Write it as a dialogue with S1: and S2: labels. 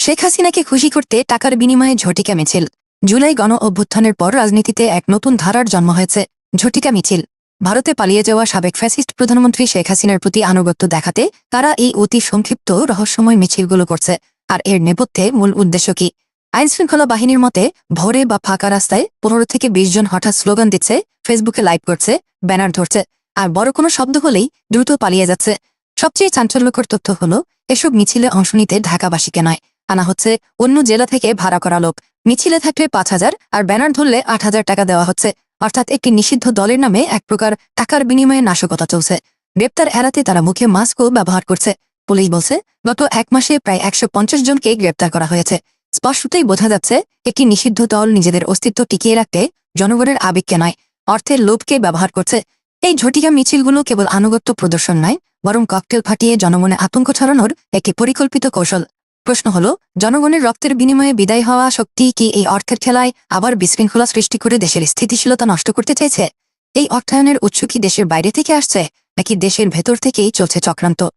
S1: শেখ হাসিনাকে খুশি করতে টাকার বিনিময়ে ঝটিকা মিছিল। জুলাই গণ অভ্যুত্থানের পর রাজনীতিতে এক নতুন ধারার জন্ম হয়েছে, ঝটিকা মিছিল। ভারতে পালিয়ে যাওয়া সাবেক ফ্যাসিস্ট প্রধানমন্ত্রী শেখ হাসিনার প্রতি আনুগত্য দেখাতে তারা এই অতি সংক্ষিপ্ত রহস্যময় মিছিলগুলো করছে। আর এর নেপথ্যে মূল উদ্দেশ্য কি? আইনশৃঙ্খলা বাহিনীর মতে, ভোরে বা ফাঁকা রাস্তায় পনেরো থেকে বিশ জন হঠাৎ স্লোগান দিচ্ছে, ফেসবুকে লাইভ করছে, ব্যানার ধরছে। আর বড় কোনো শব্দ হলেই দ্রুত পালিয়ে যাচ্ছে। সবচেয়ে চাঞ্চল্যকর তথ্য হলো, এসব মিছিলে অংশ নিতে ঢাকাবাসীকে নয় আনা হচ্ছে। অন্য জেলা থেকে ভাড়া করা লোক। মিছিলে থাকবে পাঁচ হাজার আর ব্যানার ধরলে আট হাজার টাকা দেওয়া হচ্ছে। অর্থাৎ একটি নিষিদ্ধ দলের নামে এক প্রকার টাকার বিনিময়ে নাশকতা চলছে। গ্রেপ্তার এড়াতে তারা মুখে মাস্কও ব্যবহার করছে। পুলিশ বলছে, গত এক মাসে প্রায় একশো পঞ্চাশ জনকে গ্রেপ্তার করা হয়েছে। স্পষ্টতই বোঝা যাচ্ছে, একটি নিষিদ্ধ দল নিজেদের অস্তিত্ব টিকিয়ে রাখতে জনগণের আবেগকে নয়, অর্থের লোভকে ব্যবহার করছে। এই ঝটিকা মিছিলগুলো কেবল আনুগত্য প্রদর্শন নয়, বরং ককটেল ফাটিয়ে জনমনে আতঙ্ক ছড়ানোর একটি পরিকল্পিত কৌশল। প্রশ্ন হল, জনগণের রক্তের বিনিময়ে বিদায় হওয়া শক্তি কি এই অর্থের খেলায় আবার বিশৃঙ্খলা সৃষ্টি করে দেশের স্থিতিশীলতা নষ্ট করতে চাইছে? এই অর্থায়নের উৎস কি দেশের বাইরে থেকে আসছে, নাকি দেশের ভেতর থেকেই চলছে চক্রান্ত?